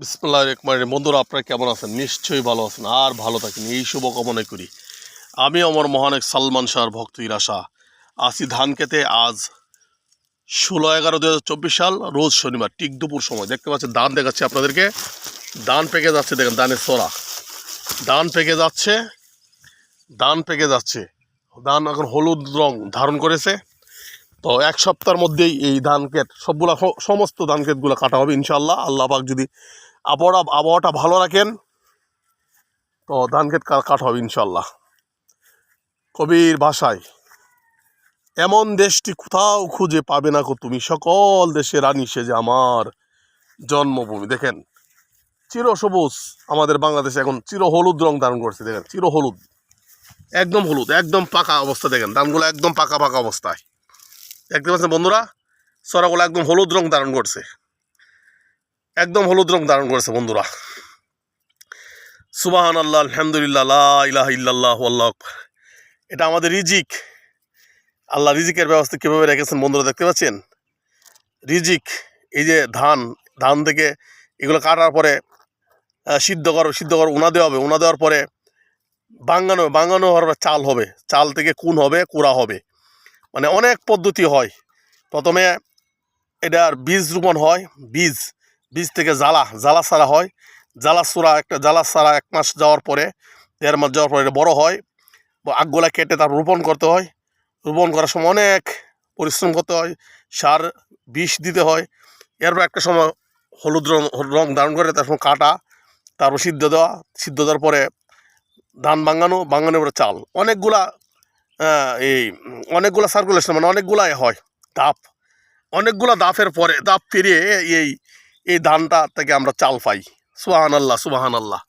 বিসমুল্লাহ বন্ধুরা, আপনারা কেমন আছেন? নিশ্চয়ই ভালো আছেন। আর ভালো থাকেন। এই শুভকামনাই করি। আমি আমার মহানেক সালমান শাহর ভক্ত ইরাশা। আসি ধান খেতে আজ ষোলো এগারো দু সাল, রোজ শনিবার, ঠিক দুপুর সময়। দেখতে পাচ্ছেন, ধান দেখাচ্ছি আপনাদেরকে। ধান পেকে যাচ্ছে, দেখেন, ধানের সোরা ধান পেকে যাচ্ছে, ধান পেকে যাচ্ছে। ধান এখন হলুদ রং ধারণ করেছে। তো এক সপ্তাহের মধ্যেই এই ধান ক্ষেত, সবগুলা সমস্ত ধান ক্ষেতগুলো কাটা হবে ইনশাল্লাহ আল্লাহ পাক যদি আবহাওয়া, আবহাওয়াটা ভালো রাখেন। তো ধান ক্ষেত কাটা হবে ইনশাল্লাহ কবির ভাষায়, এমন দেশটি কোথাও খুঁজে পাবে না কো তুমি। সকল দেশের রানী সেজে আমার জন্মভূমি। দেখেন, চির সবুজ আমাদের বাংলাদেশে এখন চির হলুদ রং ধারণ করছে, দেখেন, চির হলুদ। একদম হলুদ, একদম পাকা অবস্থা, দেখেন, ধানগুলো একদম পাকা পাকা অবস্থায়। দেখতে পাচ্ছেন বন্ধুরা, সরাগুলো একদম হলুদ রং ধারণ করছে। একদম হলুদ রং ধারণ করেছে বন্ধুরা। সুবাহান আল্লাহ আলহামদুলিল্লাহ ইলাহা আল্লাহু এটা আমাদের রিজিক। আল্লাহ রিজিকের ব্যবস্থা কীভাবে রেখেছেন বন্ধুরা দেখতে পাচ্ছেন? রিজিক, এই যে ধান ধান থেকে এগুলো কাটার পরে সিদ্ধ কর সিদ্ধ কর, উনা দেওয়া হবে, উনা দেওয়ার পরে বাঙ্গানো বাঙ্গানো হওয়ার চাল হবে। চাল থেকে কুন হবে, কুড়া হবে। মানে অনেক পদ্ধতি হয়। প্রথমে এটার বীজ রোপণ হয়, বীজ। বীজ থেকে জ্বালা জ্বালা ছাড়া হয়। জ্বালা চূড়া একটা, জ্বালা ছাড়া এক মাস যাওয়ার পরে, দেড় মাস যাওয়ার পরে বড় হয়। আগগুলা কেটে তার রোপণ করতে হয়। রোপণ করার সময় অনেক পরিশ্রম করতে হয়। সার, বিষ দিতে হয়। এরপর একটা সময় হলুদ রং রং ধারণ করে তার সময় কাটা, তারপর সিদ্ধ দেওয়া। সিদ্ধ দেওয়ার পরে ধান বাঙানো বাঙানোর পরে চাল। অনেকগুলা এই, অনেকগুলা সার্কুলেশন মানে অনেকগুলা এ হয়। দাপ। অনেকগুলা দাপের পরে, দাপ পেরিয়ে এই এই ধানটা থেকে আমরা চাল পাই। সুবাহান আল্লাহ সুবাহান আল্লাহ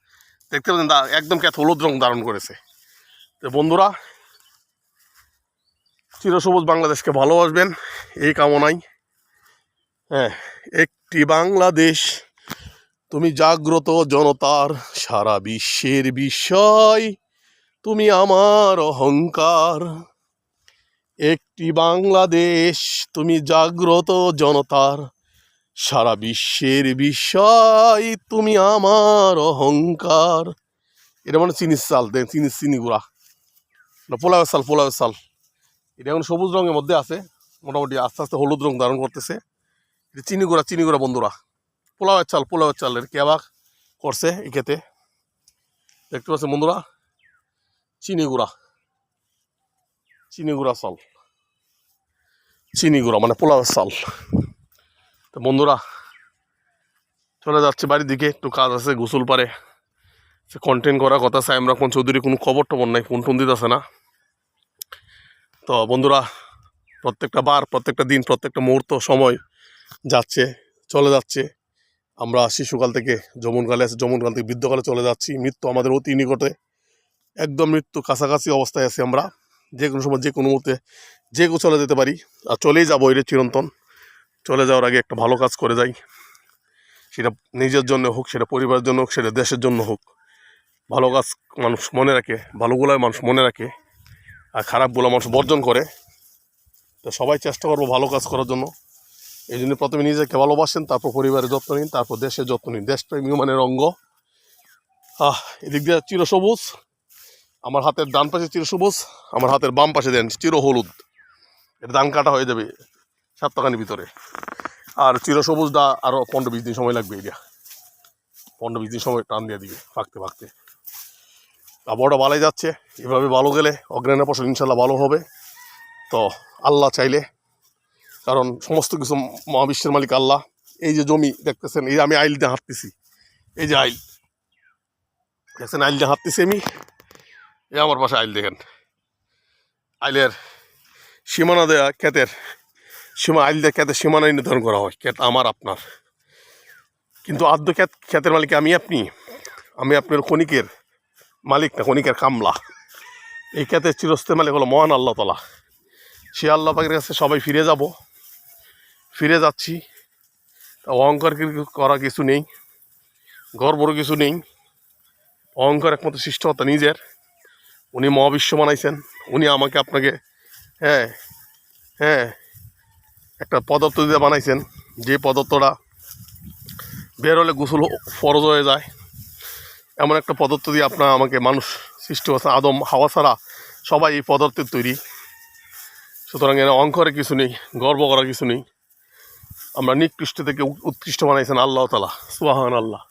দেখতে পাচ্ছেন দা, একদম কে হলুদ রং ধারণ করেছে। তো বন্ধুরা, চিরসবুজ বাংলাদেশকে ভালোবাসবেন, এই কামনাই হ্যাঁ একটি বাংলাদেশ, তুমি জাগ্রত জনতার সারা বিশ্বের বিষয় তুমি আমার অহংকার। একটি বাংলাদেশ, তুমি জাগ্রত জনতার সারা বিশ্বের বিষয়, তুমি আমার অহংকার। এটা মানে চিনির চাল দেন চিনি চিনি গুঁড়া। না, পোলাওয়ের চাল পোলাওয়ের চাল। এটা এখন সবুজ রঙের মধ্যে আছে, মোটামুটি আস্তে আস্তে হলুদ রং ধারণ করতেছে। এটা চিনি গুঁড়া চিনি গুঁড়া, বন্ধুরা। পোলাওয়ের চাল পোলাওয়ের চাল এর কেবাক করছে খেতে দেখতে পাচ্ছেন বন্ধুরা, চিনি গুঁড়া। চিনি গুঁড়া চাল। চিনি গুঁড়া মানে পোলাওয়ের চাল। তো বন্ধুরা, চলে যাচ্ছে বাড়ির দিকে। একটু কাজ আছে, গোসল পারে। সে কন্টেন্ট করার কথা সাইম রহমান চৌধুরী, কোনো খবর টবর নাই, ফোন টোন দিতেছে না। তো বন্ধুরা, প্রত্যেকটা বার, প্রত্যেকটা দিন, প্রত্যেকটা মুহূর্ত, সময় যাচ্ছে, চলে যাচ্ছে। আমরা শিশুকাল থেকে যমুনকালে আছে, যমুনকাল থেকে বৃদ্ধকালে চলে যাচ্ছি। মৃত্যু আমাদের অতি নিকটে। একদম মৃত্যু কাছাকাছি অবস্থায় আছি আমরা। যে কোনো সময়, যে কোনো মুহূর্তে, যে কেউ চলে যেতে পারি। আর চলেই যাব এটা চিরন্তন। চলে যাওয়ার আগে একটা ভালো কাজ করে যাই। সেটা নিজের জন্য হোক, সেটা পরিবারের জন্য হোক, সেটা দেশের জন্য হোক। ভালো কাজ মানুষ মনে রাখে, ভালোগুলোই মানুষ মনে রাখে আর খারাপগুলো মানুষ বর্জন করে। তো সবাই চেষ্টা করব ভালো কাজ করার জন্য। এই জন্য প্রথমে নিজেকে ভালোবাসেন, তারপর পরিবারের যত্ন নিন, তারপর দেশের যত্ন নিন। দেশপ্রেম হিউম্যানের অঙ্গ। আহ, এদিক দিয়ে চিরসবুজ আমার হাতের ডান পাশে চিরসবুজ আমার হাতের বাম পাশে দেন চির হলুদ। এটা ধান কাটা হয়ে যাবে। সপ্তাহখানির ভিতরে। আর চিরসবুজটা আরও পনেরো বিশ দিন সময় লাগবে এটা পনেরো বিশ দিন সময় টান দিয়ে দিবে ফাঁকতে ফাঁকতে আবহাওয়াটা ভালোই যাচ্ছে, এভাবে ভালো গেলে অগ্রাণের ফসল ইনশাল্লাহ ভালো হবে। তো আল্লাহ চাইলে, কারণ সমস্ত কিছু মহাবিশ্বের মালিক আল্লাহ। এই যে জমি দেখতেছেন, এই যে আমি আইল দিয়ে হাঁটতেছি। এই যে আইল। দেখছেন আইল দিয়ে হাঁটতেছি আমি? এই আমার পাশে আইল দেখেন। আইলের সীমানা দেয়া ক্ষেতের সীমা আইল দিয়ে ক্ষেতের সীমানা নির্ধারণ করা হয় ক্ষেত আমার আপনার। কিন্তু আদ্য ক্ষেত ক্ষেতের মালিক আমি আপনি। আমি আপনার ক্ষণিকের মালিক না, ক্ষণিকের কামলা। এই ক্ষেতের চিরস্থায়ী মালিক হলো মহান আল্লাহ তালা। সে আল্লাহ পাকের কাছে সবাই ফিরে যাব। ফিরে যাচ্ছি। অহংকার করা কিছু নেই। গর্বর কিছু নেই। অহংকার একমাত্র সৃষ্টকর্তা নিজের। উনি মহাবিশ্ব বানাইছেন। উনি আমাকে আপনাকে হ্যাঁ হ্যাঁ একটা পদার্থ দিয়ে বানাইছেন, যে পদার্থটা বের হলে গোসল ফরজ হয়ে যায়। এমন একটা পদার্থ দিয়ে আপনার আমাকে মানুষ সৃষ্টি করছে। আদম, হাওয়া ছাড়া সবাই এই পদার্থের তৈরি। সুতরাং এর অঙ্করে কিছু নেই, গর্ব করার কিছু নেই। আমরা নিকৃষ্ট থেকে উৎকৃষ্ট বানাইছেন আল্লাহ তালা সুবাহান আল্লাহ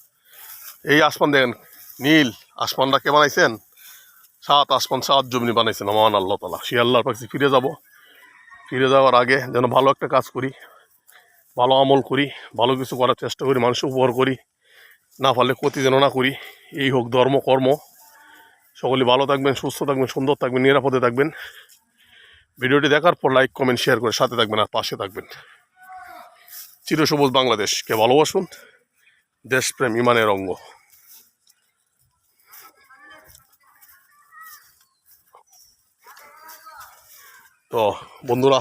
এই আসমান দেখেন, নীল। আসমানটা কে বানাইছেন? সাত আসমান, সাত জমিনি বানাইছেন, মহান আল্লাহ তালা সে আল্লাহর কাছে ফিরে যাব। ফিরে যাওয়ার আগে যেন ভালো একটা কাজ করি, ভালো আমল করি, ভালো কিছু করার চেষ্টা করি মানুষ উপকার করি, না পারলে ক্ষতি যেন না করি। এই হোক ধর্ম, কর্ম। সকলে ভালো থাকবেন, সুস্থ থাকবেন, সুন্দর থাকবেন, নিরাপদে থাকবেন। ভিডিওটি দেখার পর লাইক কমেন্ট শেয়ার করে সাথে থাকবেন আর পাশে থাকবেন। চিরসবুজ বাংলাদেশকে ভালোবাসুন। দেশপ্রেম, ইমানের অঙ্গ। তো বন্ধুরা,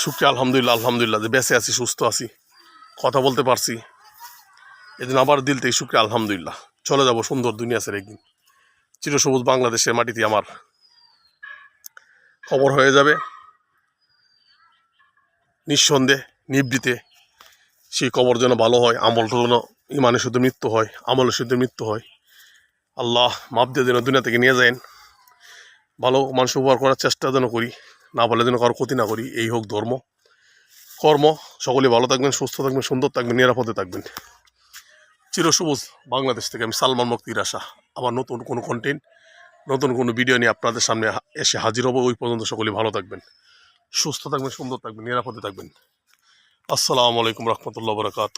সুখে আলহামদুলিল্লাহ আলহামদুলিল্লাহ, যে বেঁচে আছি, সুস্থ আছি, কথা বলতে পারছি। এদিন আবার দিল থেকে সুখে আলহামদুলিল্লাহ। চলে যাব সুন্দর দুনিয়া ছেড়ে একদিন। চিরসবুজ বাংলাদেশের মাটিতে আমার খবর হয়ে যাবে। নিঃসন্দেহে, নিবৃতে সেই কবর যেন ভালো হয় আমলটা যেন ইমানের শুধু মৃত্যু হয়, আমলের শুধু মৃত্যু হয়। আল্লাহ মাপ দিয়ে যেন দুনিয়া থেকে নিয়ে যায়েন। ভালো মানুষ উপকার করার চেষ্টা যেন করি, না বলে যেন কারও ক্ষতি না করি, এই হোক ধর্ম। কর্ম, সকলে ভালো থাকবেন, সুস্থ থাকবেন, সুন্দর থাকবেন, নিরাপদে থাকবেন। চিরসবুজ বাংলাদেশ থেকে আমি সালমান মুক্তির আশা আবার নতুন কোনো কন্টেন্ট নতুন কোনো ভিডিও নিয়ে আপনাদের সামনে এসে হাজির হব। ওই পর্যন্ত সকলে ভালো থাকবেন, সুস্থ থাকবেন, সুন্দর থাকবেন, নিরাপদে থাকবেন। আসসালামু আলাইকুম রহমতুল্লাহ বরকাত